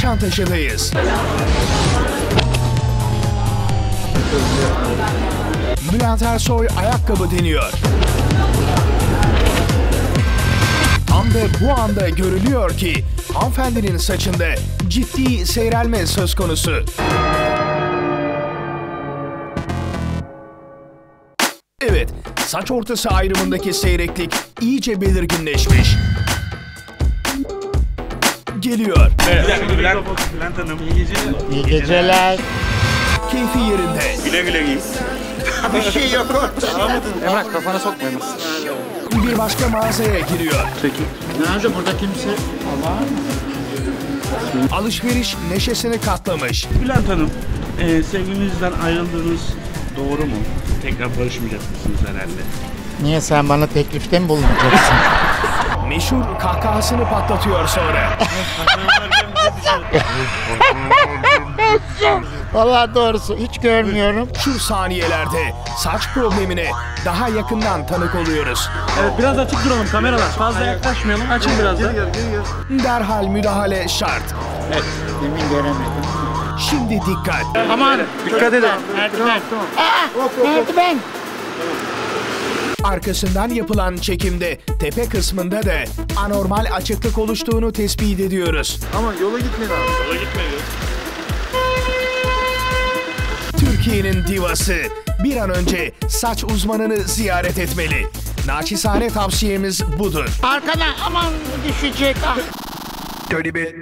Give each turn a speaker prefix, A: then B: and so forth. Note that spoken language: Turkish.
A: Nişantaşı'dayız. Bülent Ersoy ayakkabı deniyor. Tam da bu anda görülüyor ki hanımefendinin saçında ciddi seyrelme söz konusu. Evet, saç ortası ayrımındaki seyreklik iyice belirginleşmiş. Geliyor.
B: Bülent, Bülent Hanım. İyi geceler.
C: İyi geceler.
A: Keyfi yerinde.
B: Güle güle giyin.
D: Emrah kafana sokmayın.
A: Bir başka mağazaya giriyor.
C: Nerede burada kimse?
A: Alışveriş neşesini katlamış.
B: Bülent Hanım, e, sevgilinizden ayrıldığınız doğru mu? Tekrar barışmayacak mısınız herhalde?
C: Niye sen bana teklifte mi bulunacaksın?
A: Meşhur kahkahasını patlatıyor sonra.
C: Vallahi doğrusu hiç görmüyorum.
A: Şu saniyelerde saç problemine daha yakından tanık oluyoruz.
D: Evet biraz açık duralım kameralar. Fazla yaklaşmayalım. Açın biraz da.
A: Derhal müdahale şart.
C: Demin göremedim.
A: Şimdi dikkat.
C: Aman
D: Dikkat edin.
C: merdiven. Merdiven.
A: Arkasından yapılan çekimde tepe kısmında da anormal açıklık oluştuğunu tespit ediyoruz.
D: Ama yola gitmeyin abi. Yola gitmeyin.
A: Türkiye'nin divası bir an önce saç uzmanını ziyaret etmeli. Naçizane tavsiyemiz budur.
C: Arkana aman düşecek. Ah.
A: Bit.